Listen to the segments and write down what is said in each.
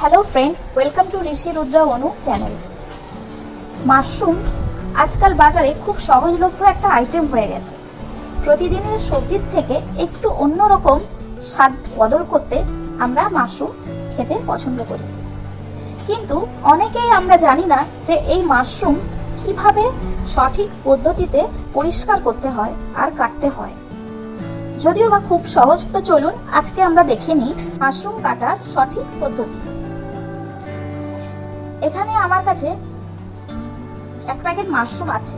Hello friend welcome to Rishi Rudra Anu channel mushroom আজকাল বাজারে খুব সহজলভ্য একটা আইটেম হয়ে গেছে। প্রতিদিনের সবজির থেকে একটু অন্যরকম স্বাদ বদল করতে আমরা মাশরুম খেতে পছন্দ করি। কিন্তু অনেকেই আমরা জানি না যে এই মাশরুম কীভাবে সঠিক পদ্ধতিতে পরিষ্কার করতে হয় আর কাটতে হয়। যদিও বা খুব সহজ তো চলুন, আজকে আমরা দেখে নিই মাশরুম কাটার সঠিক পদ্ধতি। এখানে আমার কাছে এক প্যাকেট মাশরুম আছে।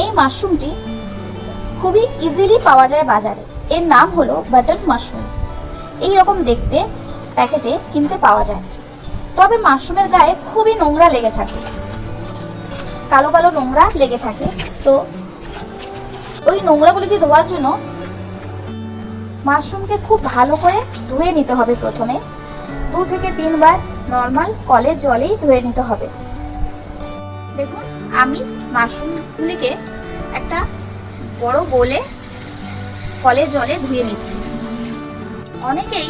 এই মাশরুমটি খুবই ইজিলি পাওয়া যায় বাজারে। এর নাম হলো বাটন মাশরুম। এই রকম দেখতে প্যাকেটে কিনতে পাওয়া যায়। তবে মাশরুমের গায়ে খুবই নোংরা লেগে থাকে। কালো কালো নোংরা লেগে থাকে। তো ওই নোংরাগুলিকে ধোয়ার জন্য মাশরুমকে খুব ভালো করে ধুয়ে নিতে হবে প্রথমে। দু থেকে তিনবার নর্মাল কলের জলেই ধুয়ে নিতে হবে। দেখুন, আমি মাশরুমগুলিকে একটা বড় বোলে কলের জলে ধুয়ে নিচ্ছি। অনেকেই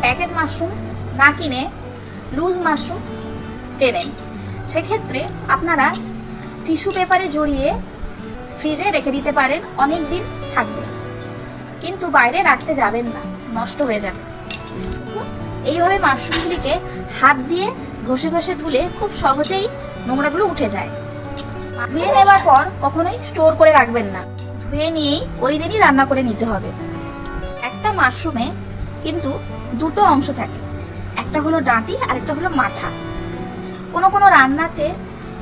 প্যাকেট মাশরুম না কিনে লুজ মাশরুম কেনেন। সেক্ষেত্রে আপনারা টিস্যু পেপারে জড়িয়ে ফ্রিজে রেখে দিতে পারেন অনেক দিন থাকবে। কিন্তু বাইরে রাখতে যাবেন না, নষ্ট হয়ে যাবে। এইভাবে মাশরুমগুলিকে হাত দিয়ে ঘষে ঘষে ধুলে খুব সহজেই নোংরাগুলো উঠে যায়। ধুয়ে নেবার পর কখনোই স্টোর করে রাখবেন না। ধুয়ে নিয়েই ওই দিনই রান্না করে নিতে হবে। একটা মাশরুমে কিন্তু দুটো অংশ থাকে। একটা হলো ডাঁটি আর একটা হলো মাথা। কোনো কোনো রান্নাতে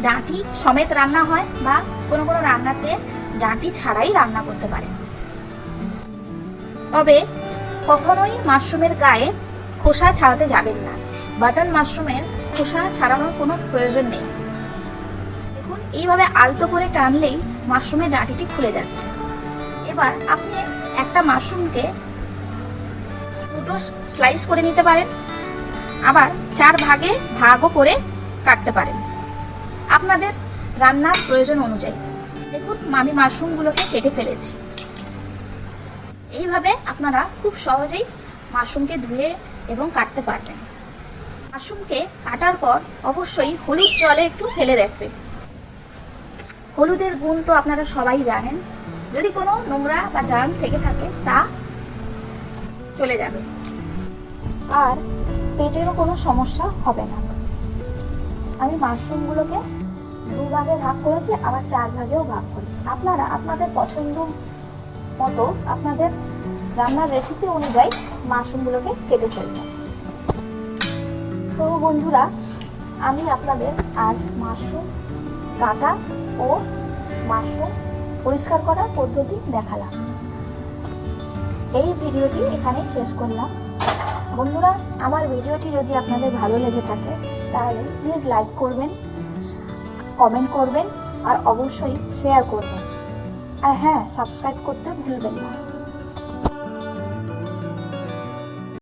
ডাঁটি সমেত রান্না হয় বা কোনো কোনো রান্নাতে ডাঁটি ছাড়াই রান্না করতে পারে। তবে কখনোই মাশরুমের গায়ে খোসা ছাড়াতে যাবেন না। বাটন মাশরুমের খোসা ছাড়ানোর কোনো প্রয়োজন নেই। দেখুন, এইভাবে আলতো করে টানলেই মাশরুমের ডাঁটিটি খুলে যাচ্ছে। এবার আপনি একটা মাশরুমকে দুটো স্লাইস করে নিতে পারেন। আবার চার ভাগে ভাগও করে কাটতে পারেন। আপনাদের রান্নার প্রয়োজন অনুযায়ী। দেখুন, আমি মাশরুমগুলোকে কেটে ফেলেছি। এইভাবে আপনারা খুব সহজেই মাশরুমকে ধুয়ে এবং কাটতে পারবেন। মাশরুমকে কাটার পর অবশ্যই হলুদ জলে একটু ফেলে রাখবেন। হলুদের গুণ তো আপনারা সবাই জানেন। যদি কোনো নোংরা বা জার্ম থেকে থাকে, তা চলে যাবে। আর পেটেরও কোনো সমস্যা হবে না। আমি মাশরুমগুলোকে দু ভাগে ভাগ করেছি, আবার চার ভাগেও ভাগ করেছি। আপনারা, আপনাদের পছন্দ মতো আপনাদের রান্নার রেসিপি অনুযায়ী মাশরুমগুলোকে কেটে ফেলবেন তো বন্ধুরা, আমি আপনাদের আজ মাশরুম, কাটা ও মাশরুম পরিষ্কার করার পদ্ধতি দেখালাম। এই ভিডিওটি এখানেই শেষ করলাম। বন্ধুরা, আমার ভিডিওটি যদি আপনাদের ভালো লেগে থাকে, তাহলে প্লিজ লাইক করবেন কমেন্ট করবেন, আর অবশ্যই শেয়ার করবেন। আর হ্যাঁ সাবস্ক্রাইব করতে ভুলবেন না।